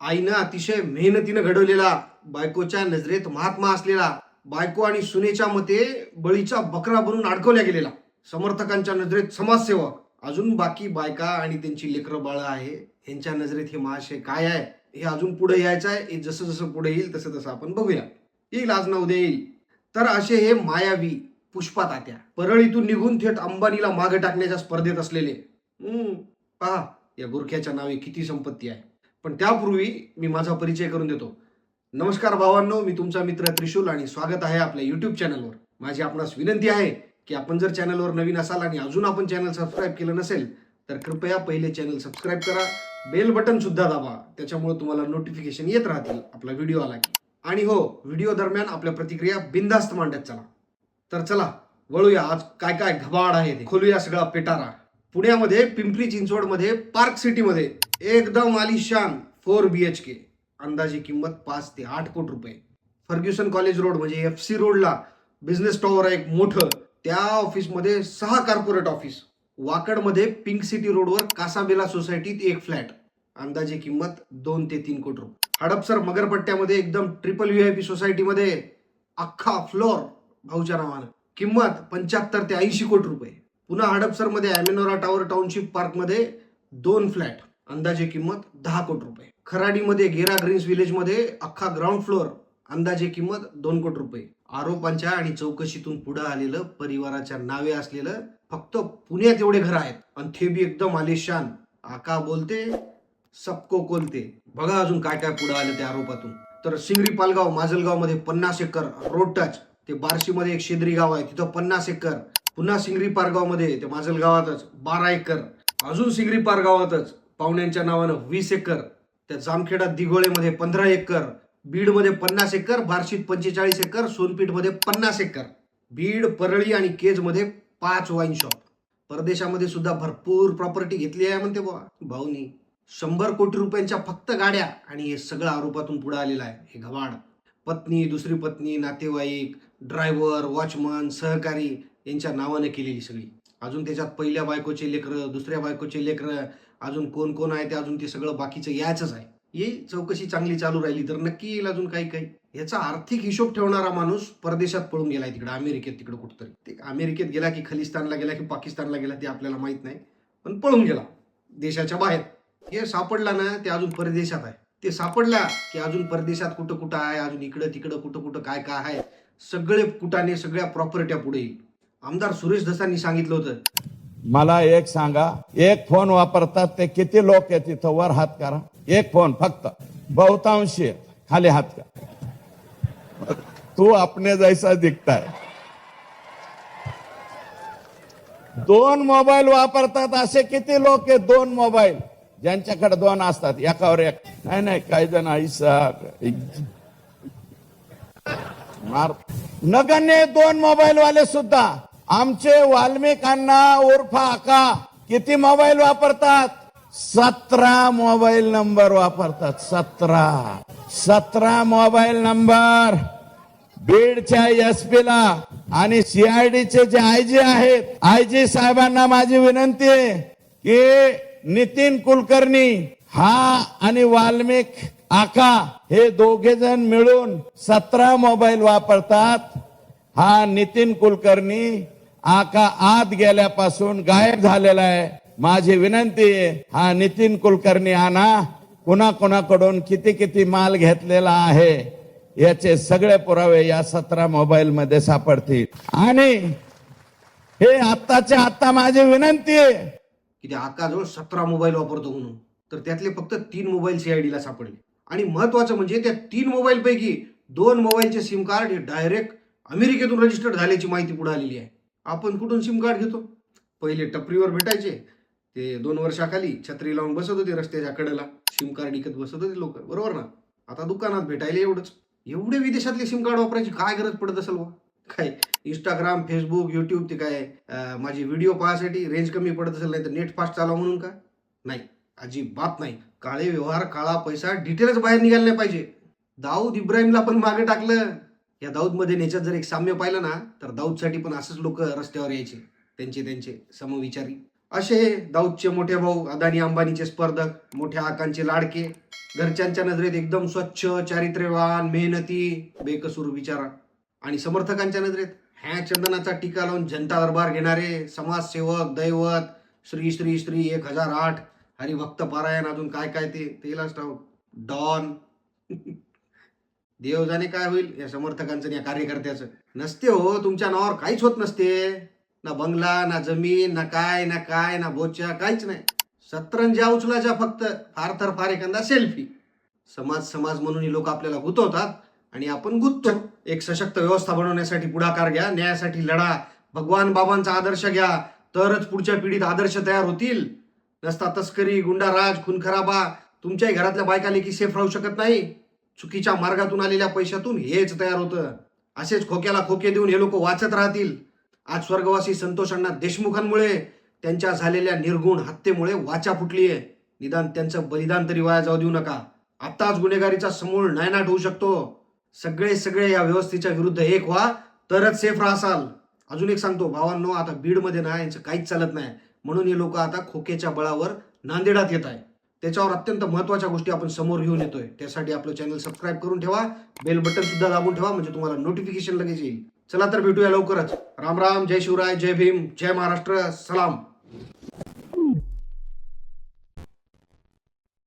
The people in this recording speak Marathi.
आईनं अतिशय मेहनतीनं घडवलेला बायकोच्या नजरेत महात्मा असलेला बायको आणि सुनेच्या मते बळीचा बकरा बनून अडकवल्या गेलेला. समर्थकांच्या नजरेत समाजसेवक. अजून बाकी बायका आणि त्यांची लेकरं बाळं आहे. यांच्या नजरेत हे महाशय काय आहे? हे अजून पुढे यायचं आहे. हे जसं जसं पुढे येईल तसं तसं आपण बघूया. येईल आज ना उद्या येईल. तर असे हे मायावी पुष्पा तात्या परळीतून निघून थेट अंबानीला मागे टाकण्याच्या स्पर्धेत असलेले. हम्म, पहा या गुरख्याच्या नावे किती संपत्ती आहे. पण त्यापूर्वी मी माझा परिचय करून देतो. नमस्कार भावांनो मी तुमचा मित्र त्रिशूल आणि स्वागत आहे आपल्या युट्यूब चॅनलवर माझी आपणास विनंती आहे की आपण जर चॅनलवर नवीन असाल आणि अजून आपण चॅनल सबस्क्राईब केलं नसेल तर कृपया पहिले चॅनल सबस्क्राईब करा बेल बटन सुद्धा दाबा त्याच्यामुळे तुम्हाला नोटिफिकेशन येत राहतील आपला व्हिडिओ आला की. आणि हो व्हिडिओ दरम्यान आपल्या प्रतिक्रिया बिंदास्त मांडत चला. तर चला वळूया आज काय काय घबाड आहे खोलूया सगळा पेटारा. पुण्यामध्ये पिंपरी चिंचवडमध्ये पार्क सिटीमध्ये. एकदम आलिशान. फोर बी एच के अंदाजे किंमत पाच ते आठ कोटी रुपये. फर्ग्युसन कॉलेज रोड म्हणजे एफ सी रोडला. बिझनेस टॉवर आहे एक मोठं. त्या ऑफिसमध्ये सहा कॉर्पोरेट ऑफिस. वाकडमध्ये पिंक सिटी रोडवर कासाबेला सोसायटीत एक फ्लॅट. अंदाजे किंमत दोन ते तीन कोटी रुपये. हडपसर मगरपट्ट्यामध्ये एकदम ट्रिपल व्ही आय पी सोसायटीमध्ये. अख्खा फ्लोअर भाऊच्या नावानं. किंमत पंच्याहत्तर ते ऐंशी कोटी रुपये. पुन्हा हडपसरमध्ये ॲमेनोरा टावर टाउनशिप पार्कमध्ये दोन फ्लॅट अंदाजे किंमत दहा कोटी रुपये. खराडीमध्ये गेरा ग्रीन्स विलेजमध्ये अख्खा ग्राउंड फ्लोअर अंदाजे किंमत दोन कोटी रुपये. आरोपांच्या आणि चौकशीतून पुढे आलेलं परिवाराच्या नावे असलेलं फक्त पुण्यात एवढे घर आहेत. आणि ते बी एकदम आलिशान. आका बोलते सबको कोलते. बघा अजून काय काय पुढे आलं त्या आरोपातून. तर सिंगरी पालगाव माजलगावमध्ये पन्नास एकर रोड टच ते बार्शीमध्ये एक शेद्री गाव आहे. तिथं पन्नास एकर पुन्हा सिंगरी पारगावमध्ये ते माजलगावातच बारा एकर. अजून सिंगरी पारगावातच पाहुण्यांच्या नावानं वीस एकर. त्या जामखेडा दिघोळेमध्ये पंधरा एकर. बीडमध्ये पन्नास एकर बार्शीत पंचेचाळीस एकर सोनपीठमध्ये पन्नास एकर. बीड परळी आणि केजमध्ये पाच वाईन शॉप परदेशामध्ये सुद्धा भरपूर प्रॉपर्टी घेतली आहे म्हणते बुवा. भाऊनी शंभर कोटी रुपयांच्या फक्त गाड्या आणि हे सगळं आरोपातून पुढे आलेलं आहे. हे गवाड पत्नी दुसरी पत्नी नातेवाईक ड्रायव्हर वॉचमन सहकारी यांच्या नावानं केलेली सगळी. अजून त्याच्यात पहिल्या बायकोचे लेकरं दुसऱ्या बायकोचे लेकरं अजून कोण कोण आहे ते अजून ते सगळं बाकीचं यायचंच आहे. येईल चौकशी चांगली चालू राहिली तर नक्की येईल अजून काही काही. याचा आर्थिक हिशोब ठेवणारा माणूस परदेशात पळून गेलाय तिकडे अमेरिकेत तिकडे कुठतरी. ते अमेरिकेत गेला की खलिस्तानला गेला की पाकिस्तानला गेला ते आपल्याला माहीत नाही पण पळून गेला देशाच्या बाहेर. हे सापडला ना ते अजून परदेशात आहे. ते सापडला की अजून परदेशात कुठं कुठं आहे अजून इकडं तिकडं कुठं कुठं काय काय आहे सगळे कुटाने सगळ्या प्रॉपर्ट्या पुढे येईल. आमदार सुरेश दसांनी सांगितलं होतं. मला एक सांगा एक फोन वापरतात ते किती लोक आहेत तिथं वर हात करा. एक फोन फक्त. बहुतांशी. खाली हात करा. तू आपने जैसा दिखताय. दोन मोबाईल वापरतात असे किती लोक आहेत? दोन मोबाईल. ज्यांच्याकडे दोन असतात एकावर एक. नाही नाही काही जण ऐसा मार. नगण्य दोन मोबाईल वाले सुद्धा. आमचे वाल्मिकांना उर्फ आका किती मोबाईल वापरतात? सतरा मोबाईल नंबर वापरतात. सतरा. सतरा मोबाईल नंबर. बीडच्या एस ला आणि सीआयडीचे जे आय जी आहेत आय जी साहेबांना माझी विनंती आहे की नितीन कुलकर्णी हा आणि वाल्मिक आका हे दोघे जण मिळून सतरा मोबाईल वापरतात. हा नितीन कुलकर्णी आका आत गेल्यापासून गायब झालेला आहे. माझी विनंती आहे हा नितीन कुलकर्णी आणा. कुणा कुणाकडून किती किती माल घेतलेला आहे याचे सगळे पुरावे या सतरा मोबाईल मध्ये सापडतील. आणि हे आत्ताच्या आत्ता माझी विनंती आहे. की त्या आकाजवळ सतरा मोबाईल वापरतो म्हणून. तर त्यातले फक्त तीन मोबाईल सीआयडीला सापडले. आणि महत्वाचं म्हणजे त्या तीन मोबाईल पैकी दोन मोबाईलचे सिम कार्ड हे डायरेक्ट अमेरिकेतून रजिस्टर्ड झाल्याची माहिती पुढे आलेली आहे. आपण कुठून सिम कार्ड घेतो? पहिले टपरीवर भेटायचे. ते दोन वर्षाखाली छत्री लावून बसत होते रस्त्याच्या कडेला. सिम कार्ड विकत बसत होते लोक. बरोबर ना? आता दुकानात भेटायला एवढंच. एवढे विदेशातले सिम कार्ड वापरायची काय गरज पडत असेल बा काय? इंस्टाग्राम फेसबुक युट्यूब ते काय माझी व्हिडिओ पाहण्यासाठी रेंज कमी पडत असेल नाही तर नेट फास्ट चालवा म्हणून का? नाही. अजिबात नाही. काळे व्यवहार काळा पैसा डिटेलच बाहेर निघायला नाही पाहिजे. दाऊद इब्राहिमला पण मागे टाकलं. या दाऊदमध्ये याच्यात जर एक साम्य पाहिलं ना तर दाऊदसाठी पण असंच लोक रस्त्यावर यायचे. त्यांचे त्यांचे समविचारी. असे दाऊदचे मोठे भाऊ अदानी अंबानीचे स्पर्धक मोठ्या आकांचे लाडके घरच्यांच्या नजरेत एकदम स्वच्छ चारित्र्यवान मेहनती बेकसूर विचारा. आणि समर्थकांच्या नजरेत ह्या चंदनाचा टीका लावून जनता दरबार घेणारे समाजसेवक दैवत श्री श्री श्री एक हजार आठ हरिभक्त पारायण अजून काय काय ते तेलाच ठाऊक. डॉन देवजाने काय होईल? या समर्थकांचं या कार्यकर्त्याचं. नसते हो तुमच्या नावावर काहीच होत नसते. ना बंगला ना जमीन ना काय ना काय ना बोच्या काहीच नाही. सतरंजा उचलाच्या फक्त. फार तर फार एखादा सेल्फी समाज समाज म्हणून लोक आपल्याला गुतवतात आणि आपण गुततो. एक सशक्त व्यवस्था बनवण्यासाठी पुढाकार घ्या न्यायासाठी लढा. भगवान बाबांचा आदर्श घ्या. तरच पुढच्या पिढीत आदर्श तयार होतील. नसता तस्करी गुंडाराज खूनखराबा तुमच्याही घरातल्या बायका की सेफ राहू शकत नाही. चुकीच्या मार्गातून आलेल्या पैशातून हेच तयार होतं. असेच खोक्याला खोके देऊन हे लोक वाचत राहतील. आज स्वर्गवासी संतोष अण्णा देशमुखांमुळे त्यांच्या झालेल्या निर्गुण हत्येमुळे वाचा फुटली आहे निदान त्यांचं बलिदान तरी वाया जाऊ देऊ नका. आत्ताच गुन्हेगारीचा समूळ नायनाट होऊ शकतो. सगळे सगळे या व्यवस्थेच्या विरुद्ध एक व्हा तरच सेफ राहसाल. अजून एक सांगतो भावांनो आता बीडमध्ये ना यांचं काहीच चालत नाही. म्हणून हे लोक आता खोकेच्या बळावर नांदेडात येत आहे त्याच्यावर अत्यंत महत्त्वाच्या गोष्टी आपण समोर घेऊन येतोय. त्यासाठी आपलं चॅनल सबस्क्राईब करून ठेवा. बेल बटन सुद्धा दाबून ठेवा म्हणजे तुम्हाला नोटिफिकेशन लगेच येईल. चला तर भेटूया लवकरच. राम राम जय शिवराय जय भीम जय महाराष्ट्र सलाम.